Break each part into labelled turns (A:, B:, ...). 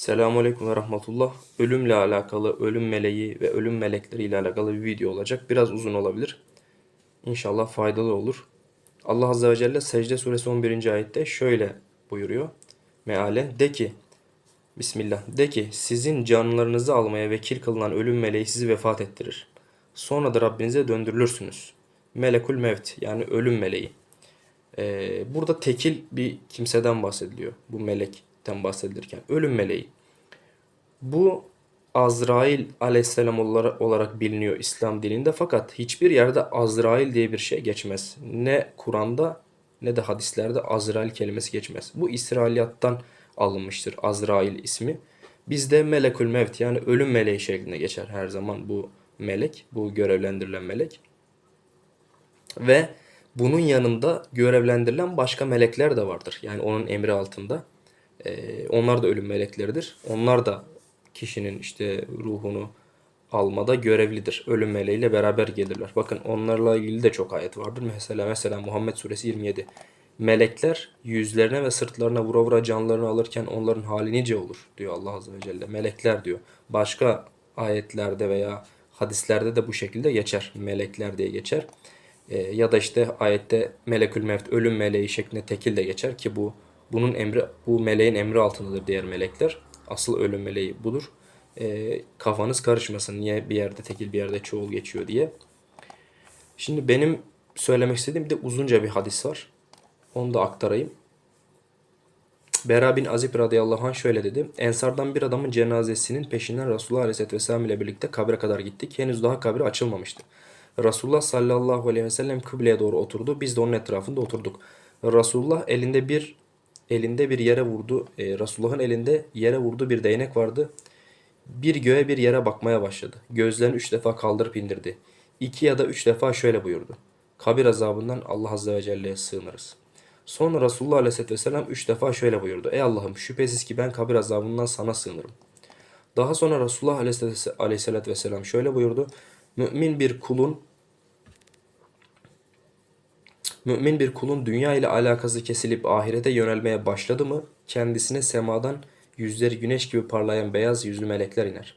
A: Selamünaleyküm ve rahmetullah. Ölümle alakalı, ölüm meleği ve ölüm melekleri ile alakalı bir video olacak. Biraz uzun olabilir. İnşallah faydalı olur. Allah Azze ve Celle Secde Suresi 11. ayette şöyle buyuruyor. Mealen de ki Bismillah de ki sizin canlarınızı almaya vekil kılınan ölüm meleği sizi vefat ettirir. Sonra da Rabbinize döndürülürsünüz. Melekul mevt yani ölüm meleği. Ee, burada tekil bir kimseden bahsediliyor. Bu melekten bahsedilirken. Ölüm meleği. Bu Azrail aleyhisselam olarak, biliniyor İslam dilinde fakat hiçbir yerde Azrail diye bir şey geçmez. Ne Kur'an'da ne de hadislerde Azrail kelimesi geçmez. Bu İsrailiyattan alınmıştır Azrail ismi. Bizde Melekül Mevt yani ölüm meleği şeklinde geçer her zaman bu melek, bu görevlendirilen melek. Ve bunun yanında görevlendirilen başka melekler de vardır. Yani onun emri altında. Ee, onlar da ölüm melekleridir. Onlar da kişinin işte ruhunu almada görevlidir. Ölüm meleğiyle beraber gelirler. Bakın onlarla ilgili de çok ayet vardır. Mesela mesela Muhammed suresi 27. Melekler yüzlerine ve sırtlarına vura vura canlarını alırken onların hali nice olur diyor Allah azze ve celle. Melekler diyor. Başka ayetlerde veya hadislerde de bu şekilde geçer. Melekler diye geçer. Ee, ya da işte ayette melekül mevt ölüm meleği şeklinde tekil de geçer ki bu bunun emri bu meleğin emri altındadır diğer melekler. Asıl ölüm meleği budur. Ee, kafanız karışmasın niye bir yerde tekil bir yerde çoğul geçiyor diye. Şimdi benim söylemek istediğim bir de uzunca bir hadis var. Onu da aktarayım. Bera bin radıyallahu anh şöyle dedi. Ensardan bir adamın cenazesinin peşinden Resulullah aleyhisselatü vesselam ile birlikte kabre kadar gittik. Henüz daha kabri açılmamıştı. Resulullah sallallahu aleyhi ve sellem kıbleye doğru oturdu. Biz de onun etrafında oturduk. Resulullah elinde bir elinde bir yere vurdu. E, Resulullah'ın elinde yere vurduğu bir değnek vardı. Bir göğe bir yere bakmaya başladı. Gözlerini üç defa kaldırıp indirdi. İki ya da üç defa şöyle buyurdu. Kabir azabından Allah Azze ve Celle'ye sığınırız. Sonra Resulullah Aleyhisselatü Vesselam üç defa şöyle buyurdu. Ey Allah'ım şüphesiz ki ben kabir azabından sana sığınırım. Daha sonra Resulullah Aleyhisselatü Vesselam şöyle buyurdu. Mümin bir kulun Mümin bir kulun dünya ile alakası kesilip ahirete yönelmeye başladı mı kendisine semadan yüzleri güneş gibi parlayan beyaz yüzlü melekler iner.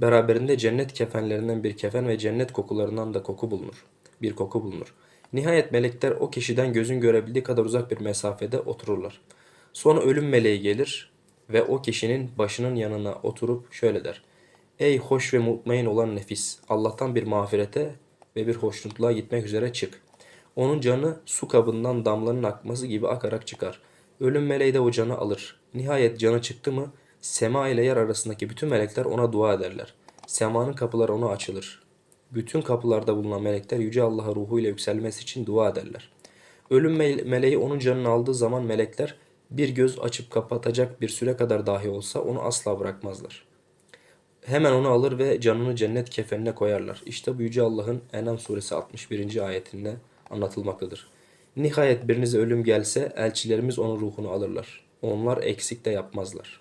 A: Beraberinde cennet kefenlerinden bir kefen ve cennet kokularından da koku bulunur. Bir koku bulunur. Nihayet melekler o kişiden gözün görebildiği kadar uzak bir mesafede otururlar. Sonra ölüm meleği gelir ve o kişinin başının yanına oturup şöyle der. Ey hoş ve mutmain olan nefis! Allah'tan bir mağfirete ve bir hoşnutluğa gitmek üzere çık. Onun canı su kabından damlanın akması gibi akarak çıkar. Ölüm meleği de o canı alır. Nihayet canı çıktı mı sema ile yer arasındaki bütün melekler ona dua ederler. Semanın kapıları ona açılır. Bütün kapılarda bulunan melekler Yüce Allah'a ruhuyla yükselmesi için dua ederler. Ölüm mele- meleği onun canını aldığı zaman melekler bir göz açıp kapatacak bir süre kadar dahi olsa onu asla bırakmazlar. Hemen onu alır ve canını cennet kefenine koyarlar. İşte bu Yüce Allah'ın Enam suresi 61. ayetinde anlatılmaktadır. Nihayet birinize ölüm gelse elçilerimiz onun ruhunu alırlar. Onlar eksik de yapmazlar.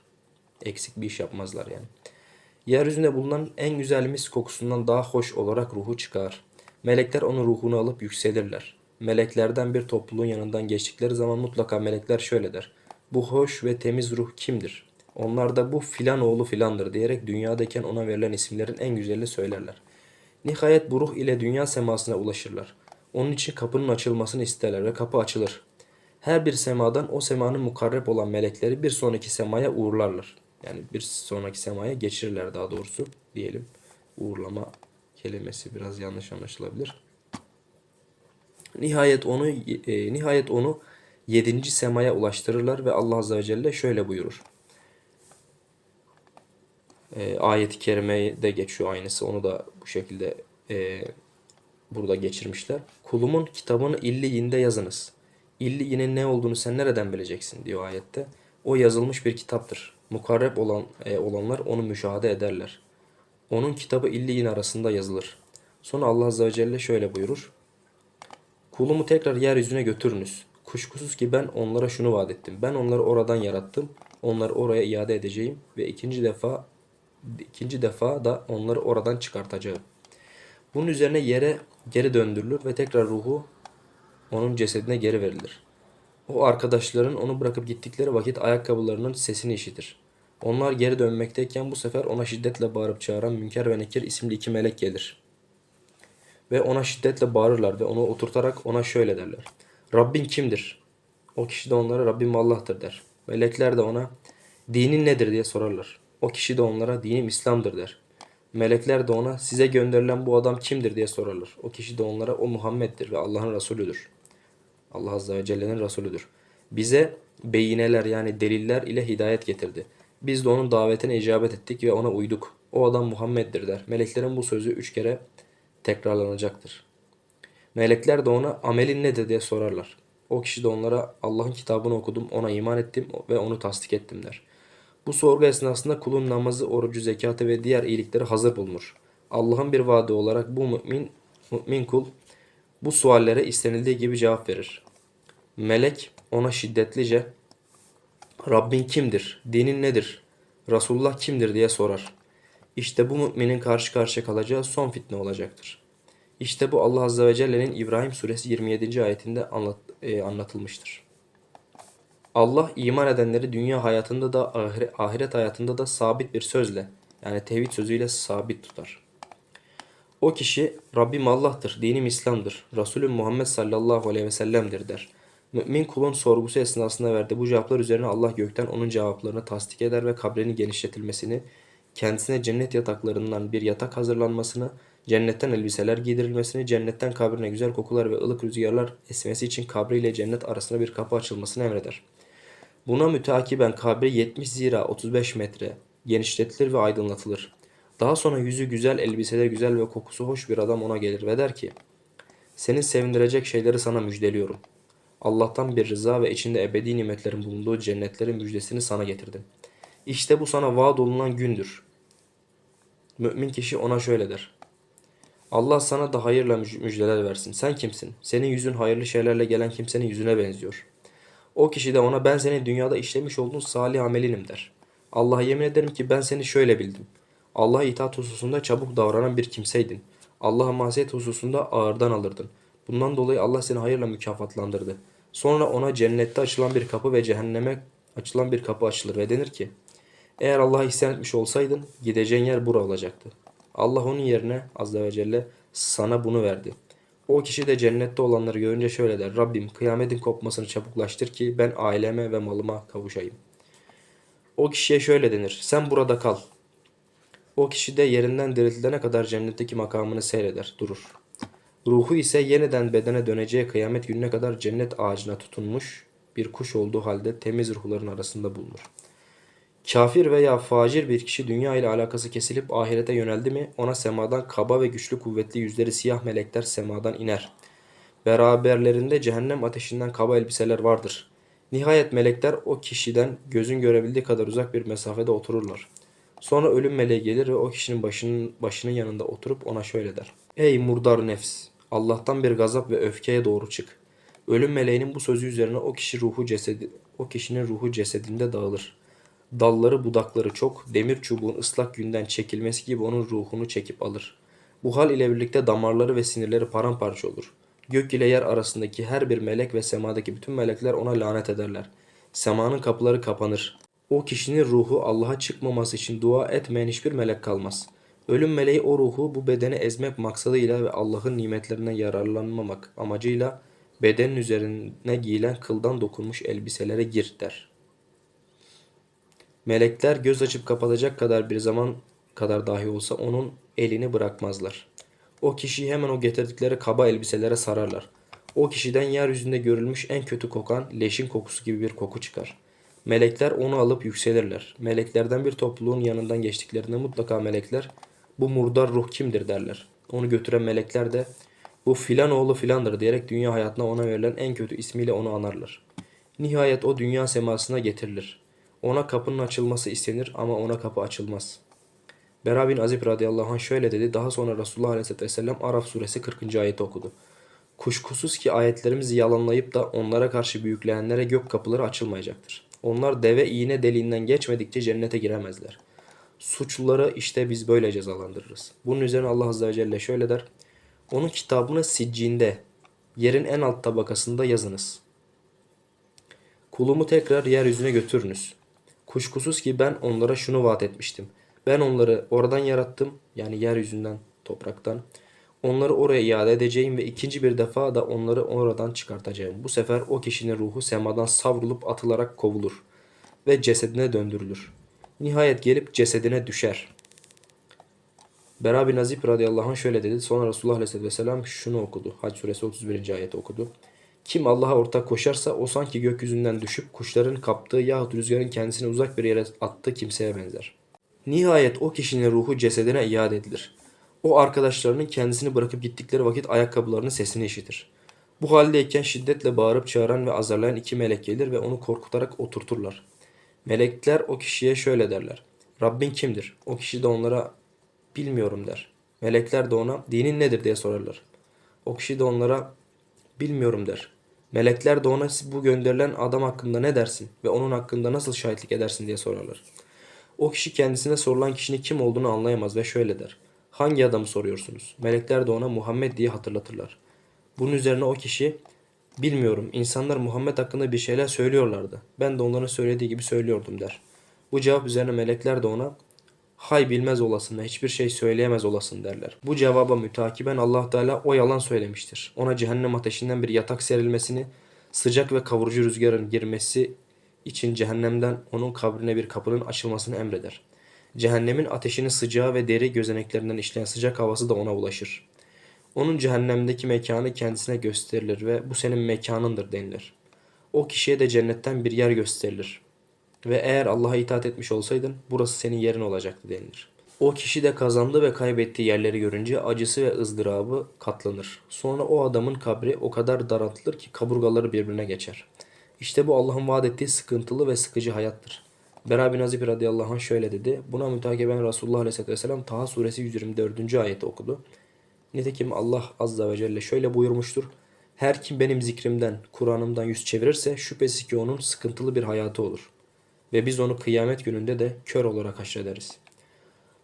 A: Eksik bir iş yapmazlar yani. Yeryüzünde bulunan en güzel mis kokusundan daha hoş olarak ruhu çıkar. Melekler onun ruhunu alıp yükselirler. Meleklerden bir topluluğun yanından geçtikleri zaman mutlaka melekler şöyle der. Bu hoş ve temiz ruh kimdir? Onlar da bu filan oğlu filandır diyerek dünyadayken ona verilen isimlerin en güzelini söylerler. Nihayet bu ruh ile dünya semasına ulaşırlar. Onun için kapının açılmasını isterler ve kapı açılır. Her bir semadan o semanın mukarreb olan melekleri bir sonraki semaya uğurlarlar. Yani bir sonraki semaya geçirirler daha doğrusu diyelim. Uğurlama kelimesi biraz yanlış anlaşılabilir. Nihayet onu e, nihayet onu yedinci semaya ulaştırırlar ve Allah Azze ve Celle şöyle buyurur. E, ayet-i kerimede geçiyor aynısı. Onu da bu şekilde e, burada geçirmişler. Kulumun kitabını illiyinde yazınız. İlliyinin ne olduğunu sen nereden bileceksin diyor ayette. O yazılmış bir kitaptır. Mukarreb olan e, olanlar onu müşahede ederler. Onun kitabı illiyin arasında yazılır. Sonra Allah Azze ve Celle şöyle buyurur. Kulumu tekrar yeryüzüne götürünüz. Kuşkusuz ki ben onlara şunu vaat ettim. Ben onları oradan yarattım. Onları oraya iade edeceğim ve ikinci defa ikinci defa da onları oradan çıkartacağım. Bunun üzerine yere geri döndürülür ve tekrar ruhu onun cesedine geri verilir. O arkadaşların onu bırakıp gittikleri vakit ayakkabılarının sesini işitir. Onlar geri dönmekteyken bu sefer ona şiddetle bağırıp çağıran Münker ve Nekir isimli iki melek gelir. Ve ona şiddetle bağırırlar ve onu oturtarak ona şöyle derler. Rabbin kimdir? O kişi de onlara Rabbim Allah'tır der. Melekler de ona dinin nedir diye sorarlar. O kişi de onlara dinim İslam'dır der. Melekler de ona size gönderilen bu adam kimdir diye sorarlar. O kişi de onlara o Muhammed'dir ve Allah'ın Resulüdür. Allah Azze ve Celle'nin Resulüdür. Bize beyineler yani deliller ile hidayet getirdi. Biz de onun davetine icabet ettik ve ona uyduk. O adam Muhammed'dir der. Meleklerin bu sözü üç kere tekrarlanacaktır. Melekler de ona amelin nedir diye sorarlar. O kişi de onlara Allah'ın kitabını okudum, ona iman ettim ve onu tasdik ettim der. Bu sorgu esnasında kulun namazı, orucu, zekatı ve diğer iyilikleri hazır bulunur. Allah'ın bir vaadi olarak bu mümin, mümin kul bu suallere istenildiği gibi cevap verir. Melek ona şiddetlice Rabbin kimdir? Dinin nedir? Resulullah kimdir diye sorar. İşte bu müminin karşı karşıya kalacağı son fitne olacaktır. İşte bu Allah Azze ve Celle'nin İbrahim suresi 27. ayetinde anlat, e, anlatılmıştır. Allah iman edenleri dünya hayatında da ahire- ahiret hayatında da sabit bir sözle yani tevhid sözüyle sabit tutar. O kişi Rabbim Allah'tır, dinim İslam'dır, Resulüm Muhammed sallallahu aleyhi ve sellem'dir der. Mümin kulun sorgusu esnasında verdiği bu cevaplar üzerine Allah gökten onun cevaplarını tasdik eder ve kabrenin genişletilmesini, kendisine cennet yataklarından bir yatak hazırlanmasını, cennetten elbiseler giydirilmesini, cennetten kabrine güzel kokular ve ılık rüzgarlar esmesi için kabri ile cennet arasında bir kapı açılmasını emreder. Buna müteakiben kabri 70 zira 35 metre genişletilir ve aydınlatılır. Daha sonra yüzü güzel, elbiseleri güzel ve kokusu hoş bir adam ona gelir ve der ki, Seni sevindirecek şeyleri sana müjdeliyorum. Allah'tan bir rıza ve içinde ebedi nimetlerin bulunduğu cennetlerin müjdesini sana getirdim. İşte bu sana vaat olunan gündür. Mümin kişi ona şöyle der. Allah sana da hayırla müj- müjdeler versin. Sen kimsin? Senin yüzün hayırlı şeylerle gelen kimsenin yüzüne benziyor. O kişi de ona ben senin dünyada işlemiş olduğun salih amelinim der. Allah'a yemin ederim ki ben seni şöyle bildim. Allah'a itaat hususunda çabuk davranan bir kimseydin. Allah'a masiyet hususunda ağırdan alırdın. Bundan dolayı Allah seni hayırla mükafatlandırdı. Sonra ona cennette açılan bir kapı ve cehenneme açılan bir kapı açılır ve denir ki eğer Allah'a isyan etmiş olsaydın gideceğin yer bura olacaktı. Allah onun yerine azze ve celle sana bunu verdi. O kişi de cennette olanları görünce şöyle der. Rabbim kıyametin kopmasını çabuklaştır ki ben aileme ve malıma kavuşayım. O kişiye şöyle denir. Sen burada kal. O kişi de yerinden diriltilene kadar cennetteki makamını seyreder, durur. Ruhu ise yeniden bedene döneceği kıyamet gününe kadar cennet ağacına tutunmuş bir kuş olduğu halde temiz ruhların arasında bulunur. Kafir veya facir bir kişi dünya ile alakası kesilip ahirete yöneldi mi ona semadan kaba ve güçlü kuvvetli yüzleri siyah melekler semadan iner. Beraberlerinde cehennem ateşinden kaba elbiseler vardır. Nihayet melekler o kişiden gözün görebildiği kadar uzak bir mesafede otururlar. Sonra ölüm meleği gelir ve o kişinin başının, başının yanında oturup ona şöyle der. Ey murdar nefs! Allah'tan bir gazap ve öfkeye doğru çık. Ölüm meleğinin bu sözü üzerine o kişi ruhu cesedi, o kişinin ruhu cesedinde dağılır. Dalları budakları çok, demir çubuğun ıslak günden çekilmesi gibi onun ruhunu çekip alır. Bu hal ile birlikte damarları ve sinirleri paramparça olur. Gök ile yer arasındaki her bir melek ve semadaki bütün melekler ona lanet ederler. Semanın kapıları kapanır. O kişinin ruhu Allah'a çıkmaması için dua etmeyen hiçbir melek kalmaz. Ölüm meleği o ruhu bu bedeni ezmek maksadıyla ve Allah'ın nimetlerinden yararlanmamak amacıyla bedenin üzerine giyilen kıldan dokunmuş elbiselere gir der. Melekler göz açıp kapatacak kadar bir zaman kadar dahi olsa onun elini bırakmazlar. O kişiyi hemen o getirdikleri kaba elbiselere sararlar. O kişiden yeryüzünde görülmüş en kötü kokan leşin kokusu gibi bir koku çıkar. Melekler onu alıp yükselirler. Meleklerden bir topluluğun yanından geçtiklerinde mutlaka melekler bu murdar ruh kimdir derler. Onu götüren melekler de bu filan oğlu filandır diyerek dünya hayatına ona verilen en kötü ismiyle onu anarlar. Nihayet o dünya semasına getirilir. Ona kapının açılması istenir ama ona kapı açılmaz. Bera bin Azib radıyallahu anh şöyle dedi. Daha sonra Resulullah aleyhisselatü vesselam Araf suresi 40. ayeti okudu. Kuşkusuz ki ayetlerimizi yalanlayıp da onlara karşı büyükleyenlere gök kapıları açılmayacaktır. Onlar deve iğne deliğinden geçmedikçe cennete giremezler. Suçluları işte biz böyle cezalandırırız. Bunun üzerine Allah azze ve celle şöyle der. Onun kitabını siccinde, yerin en alt tabakasında yazınız. Kulumu tekrar yeryüzüne götürünüz. Kuşkusuz ki ben onlara şunu vaat etmiştim. Ben onları oradan yarattım yani yeryüzünden, topraktan. Onları oraya iade edeceğim ve ikinci bir defa da onları oradan çıkartacağım. Bu sefer o kişinin ruhu semadan savrulup atılarak kovulur ve cesedine döndürülür. Nihayet gelip cesedine düşer. Bera bin Azib radıyallahu anh şöyle dedi. Sonra Resulullah aleyhisselatü vesselam şunu okudu. Hac suresi 31. ayeti okudu. Kim Allah'a ortak koşarsa o sanki gökyüzünden düşüp kuşların kaptığı yahut rüzgarın kendisini uzak bir yere attığı kimseye benzer. Nihayet o kişinin ruhu cesedine iade edilir. O arkadaşlarının kendisini bırakıp gittikleri vakit ayakkabılarının sesini işitir. Bu haldeyken şiddetle bağırıp çağıran ve azarlayan iki melek gelir ve onu korkutarak oturturlar. Melekler o kişiye şöyle derler. Rabbin kimdir? O kişi de onlara bilmiyorum der. Melekler de ona dinin nedir diye sorarlar. O kişi de onlara bilmiyorum der. Melekler de ona "Siz bu gönderilen adam hakkında ne dersin ve onun hakkında nasıl şahitlik edersin diye sorarlar. O kişi kendisine sorulan kişinin kim olduğunu anlayamaz ve şöyle der. Hangi adamı soruyorsunuz? Melekler de ona Muhammed diye hatırlatırlar. Bunun üzerine o kişi bilmiyorum insanlar Muhammed hakkında bir şeyler söylüyorlardı. Ben de onların söylediği gibi söylüyordum der. Bu cevap üzerine melekler de ona hay bilmez olasın ve hiçbir şey söyleyemez olasın derler. Bu cevaba mütakiben Allah Teala o yalan söylemiştir. Ona cehennem ateşinden bir yatak serilmesini, sıcak ve kavurucu rüzgarın girmesi için cehennemden onun kabrine bir kapının açılmasını emreder. Cehennemin ateşinin sıcağı ve deri gözeneklerinden işleyen sıcak havası da ona ulaşır. Onun cehennemdeki mekanı kendisine gösterilir ve bu senin mekanındır denilir. O kişiye de cennetten bir yer gösterilir. Ve eğer Allah'a itaat etmiş olsaydın burası senin yerin olacaktı denilir. O kişi de kazandığı ve kaybettiği yerleri görünce acısı ve ızdırabı katlanır. Sonra o adamın kabri o kadar daraltılır ki kaburgaları birbirine geçer. İşte bu Allah'ın vaat ettiği sıkıntılı ve sıkıcı hayattır. Bera bin Azib radıyallahu anh şöyle dedi. Buna mütakiben Resulullah aleyhisselatü vesselam Taha suresi 124. ayeti okudu. Nitekim Allah azza ve celle şöyle buyurmuştur. Her kim benim zikrimden, Kur'an'ımdan yüz çevirirse şüphesiz ki onun sıkıntılı bir hayatı olur. Ve biz onu kıyamet gününde de kör olarak haşrederiz.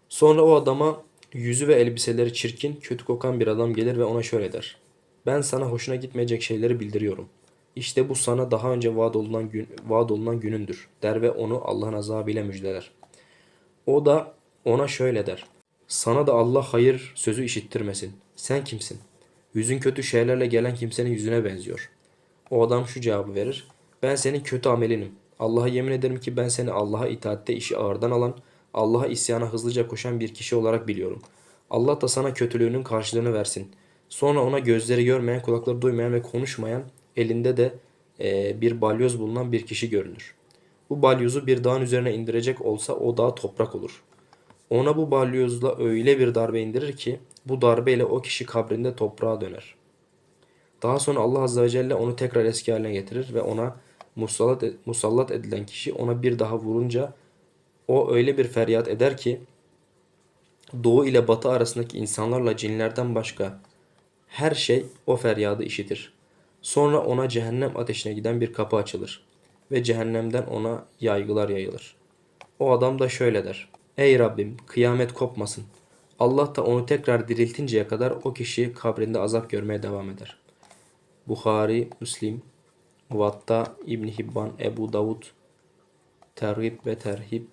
A: Sonra o adama yüzü ve elbiseleri çirkin, kötü kokan bir adam gelir ve ona şöyle der. Ben sana hoşuna gitmeyecek şeyleri bildiriyorum. İşte bu sana daha önce vaat olunan, gün, vaat olunan günündür der ve onu Allah'ın azabıyla müjdeler. O da ona şöyle der. Sana da Allah hayır sözü işittirmesin. Sen kimsin? Yüzün kötü şeylerle gelen kimsenin yüzüne benziyor. O adam şu cevabı verir. Ben senin kötü amelinim. Allah'a yemin ederim ki ben seni Allah'a itaatte işi ağırdan alan, Allah'a isyana hızlıca koşan bir kişi olarak biliyorum. Allah da sana kötülüğünün karşılığını versin. Sonra ona gözleri görmeyen, kulakları duymayan ve konuşmayan, elinde de e, bir balyoz bulunan bir kişi görünür. Bu balyozu bir dağın üzerine indirecek olsa o dağ toprak olur. Ona bu balyozla öyle bir darbe indirir ki bu darbeyle o kişi kabrinde toprağa döner. Daha sonra Allah Azze ve Celle onu tekrar eski haline getirir ve ona musallat, musallat edilen kişi ona bir daha vurunca o öyle bir feryat eder ki doğu ile batı arasındaki insanlarla cinlerden başka her şey o feryadı işitir. Sonra ona cehennem ateşine giden bir kapı açılır ve cehennemden ona yaygılar yayılır. O adam da şöyle der. Ey Rabbim kıyamet kopmasın. Allah da onu tekrar diriltinceye kadar o kişi kabrinde azap görmeye devam eder. Bukhari, Müslim, Muvatta, İbn Hibban, Ebu Davud, Terhib ve Terhib,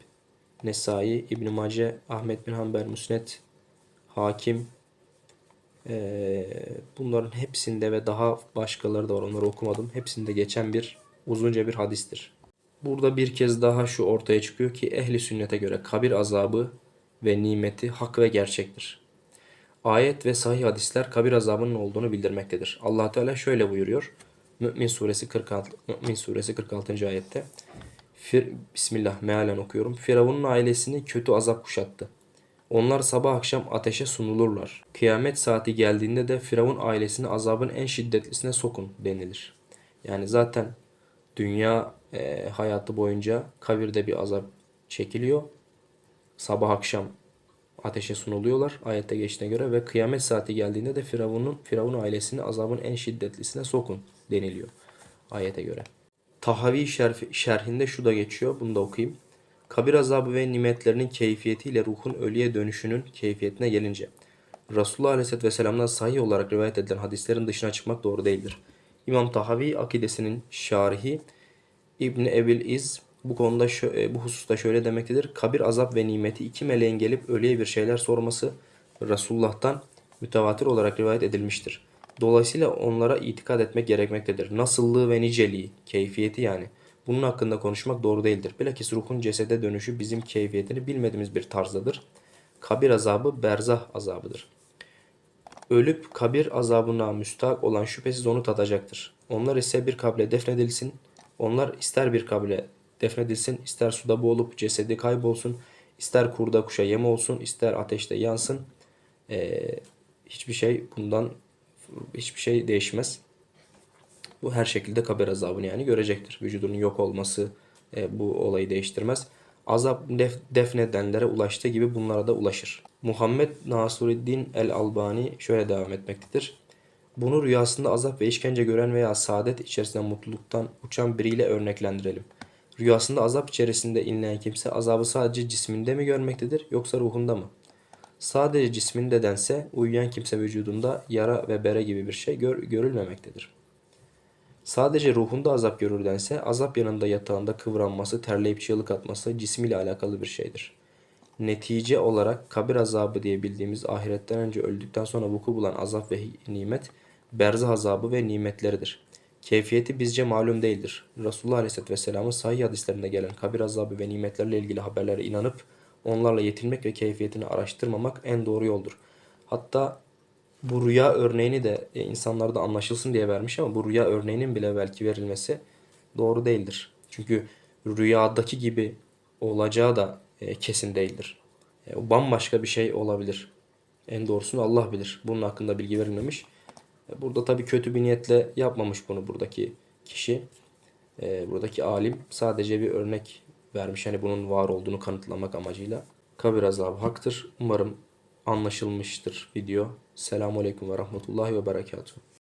A: Nesai, İbn Mace, Ahmet bin Hanbel, Müsned, Hakim, ee, bunların hepsinde ve daha başkaları da var onları okumadım. Hepsinde geçen bir uzunca bir hadistir. Burada bir kez daha şu ortaya çıkıyor ki ehli sünnete göre kabir azabı ve nimeti hak ve gerçektir. Ayet ve sahih hadisler kabir azabının olduğunu bildirmektedir. Allah Teala şöyle buyuruyor. Mümin suresi 46 Mümin suresi 46. ayette. Fir, Bismillah mealen okuyorum. Firavun'un ailesini kötü azap kuşattı. Onlar sabah akşam ateşe sunulurlar. Kıyamet saati geldiğinde de Firavun ailesini azabın en şiddetlisine sokun denilir. Yani zaten dünya e, hayatı boyunca kabirde bir azap çekiliyor. Sabah akşam ateşe sunuluyorlar ayette geçtiğine göre ve kıyamet saati geldiğinde de Firavun'un Firavun ailesini azabın en şiddetlisine sokun deniliyor ayete göre. Tahavi şerfi, şerhinde şu da geçiyor. Bunu da okuyayım. Kabir azabı ve nimetlerinin keyfiyetiyle ruhun ölüye dönüşünün keyfiyetine gelince Resulullah Aleyhisselatü Vesselam'dan sahih olarak rivayet edilen hadislerin dışına çıkmak doğru değildir. İmam Tahavi akidesinin şarihi İbni Ebil İz Bu konuda şö- e, bu hususta şöyle demektedir. Kabir azap ve nimeti iki meleğin gelip ölüye bir şeyler sorması Resulullah'tan mütevatir olarak rivayet edilmiştir. Dolayısıyla onlara itikad etmek gerekmektedir. Nasıllığı ve niceliği, keyfiyeti yani. Bunun hakkında konuşmak doğru değildir. Bilakis ruhun cesede dönüşü bizim keyfiyetini bilmediğimiz bir tarzdadır. Kabir azabı berzah azabıdır. Ölüp kabir azabına müstahak olan şüphesiz onu tadacaktır. Onlar ise bir kabre defnedilsin. Onlar ister bir kabre defnedilsin, ister suda boğulup cesedi kaybolsun, ister kurda kuşa yem olsun, ister ateşte yansın. Ee, hiçbir şey bundan hiçbir şey değişmez. Bu her şekilde kabir azabını yani görecektir. Vücudunun yok olması e, bu olayı değiştirmez. Azap def- defnedenlere ulaştığı gibi bunlara da ulaşır. Muhammed Nasuruddin el-Albani şöyle devam etmektedir. Bunu rüyasında azap ve işkence gören veya saadet içerisinde mutluluktan uçan biriyle örneklendirelim. Rüyasında azap içerisinde inleyen kimse azabı sadece cisminde mi görmektedir yoksa ruhunda mı? Sadece cisminde dense uyuyan kimse vücudunda yara ve bere gibi bir şey gör- görülmemektedir. Sadece ruhunda azap görürdense azap yanında yatağında kıvranması, terleyip çığlık atması cismiyle alakalı bir şeydir. Netice olarak kabir azabı diye bildiğimiz ahiretten önce öldükten sonra vuku bulan azap ve nimet, berzah azabı ve nimetleridir. Keyfiyeti bizce malum değildir. Resulullah Aleyhisselatü Vesselam'ın sahih hadislerinde gelen kabir azabı ve nimetlerle ilgili haberlere inanıp onlarla yetinmek ve keyfiyetini araştırmamak en doğru yoldur. Hatta bu rüya örneğini de e, insanlarda anlaşılsın diye vermiş ama bu rüya örneğinin bile belki verilmesi doğru değildir. Çünkü rüyadaki gibi olacağı da e, kesin değildir. E, o bambaşka bir şey olabilir. En doğrusunu Allah bilir. Bunun hakkında bilgi verilmemiş. E, Burada tabii kötü bir niyetle yapmamış bunu buradaki kişi. E, buradaki alim sadece bir örnek vermiş. Hani bunun var olduğunu kanıtlamak amacıyla. Kabir azabı haktır. Umarım anlaşılmıştır video. Selamun Aleyküm ve Rahmetullahi ve Berekatuhu.